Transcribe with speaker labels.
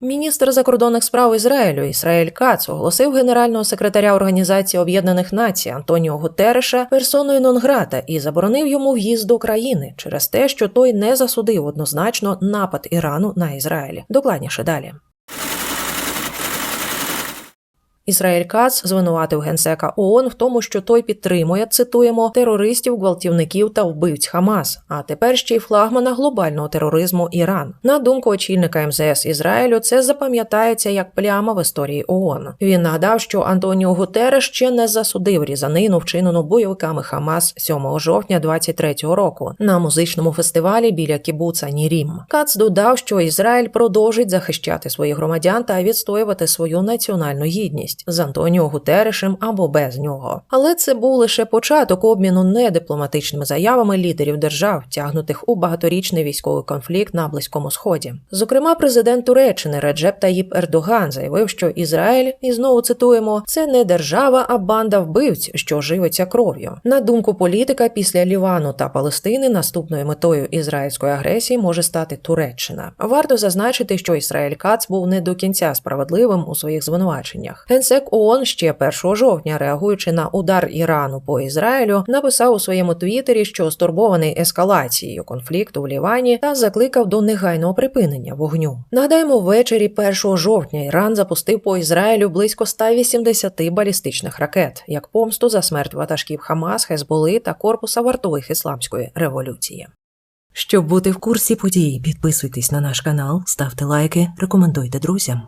Speaker 1: Міністр закордонних справ Ізраїлю Ісраїль Кац оголосив генерального секретаря Організації Об'єднаних Націй Антоніо Гутереша персоною нон-грата і заборонив йому в'їзд до країни через те, що той не засудив однозначно напад Ірану на Ізраїль. Докладніше далі. Ісраїль Кац звинуватив генсека ООН в тому, що той підтримує, цитуємо, терористів, гвалтівників та вбивць Хамас, а тепер ще й флагмана глобального тероризму Іран. На думку очільника МЗС Ізраїлю, це запам'ятається як пляма в історії ООН. Він нагадав, що Антоніо Гутереш ще не засудив різанину, вчинену бойовиками Хамас 7 жовтня 23-го року на музичному фестивалі біля кібуца Нірім. Кац додав, що Ізраїль продовжить захищати своїх громадян та відстоювати свою національну гідність з Антоніо Гутерешем або без нього. Але це був лише початок обміну недипломатичними заявами лідерів держав, тягнутих у багаторічний військовий конфлікт на Близькому Сході. Зокрема, президент Туреччини Реджеп Таїп Ердоган заявив, що Ізраїль, і знову цитуємо, це не держава, а банда вбивць, що живиться кров'ю. На думку політика, після Лівану та Палестини наступною метою ізраїльської агресії може стати Туреччина. Варто зазначити, що Ізраїль Кац був не до кінця справедливим у своїх звинуваченнях. Генсек ООН ще 1 жовтня, реагуючи на удар Ірану по Ізраїлю, написав у своєму твіттері, що стурбований ескалацією конфлікту в Лівані та закликав до негайного припинення вогню. Нагадаємо, ввечері 1 жовтня Іран запустив по Ізраїлю близько 180 балістичних ракет як помсту за смерть ватажків Хамас, Хезболи та корпуса вартових ісламської революції. Щоб бути в курсі подій, підписуйтесь на наш канал, ставте лайки, рекомендуйте друзям.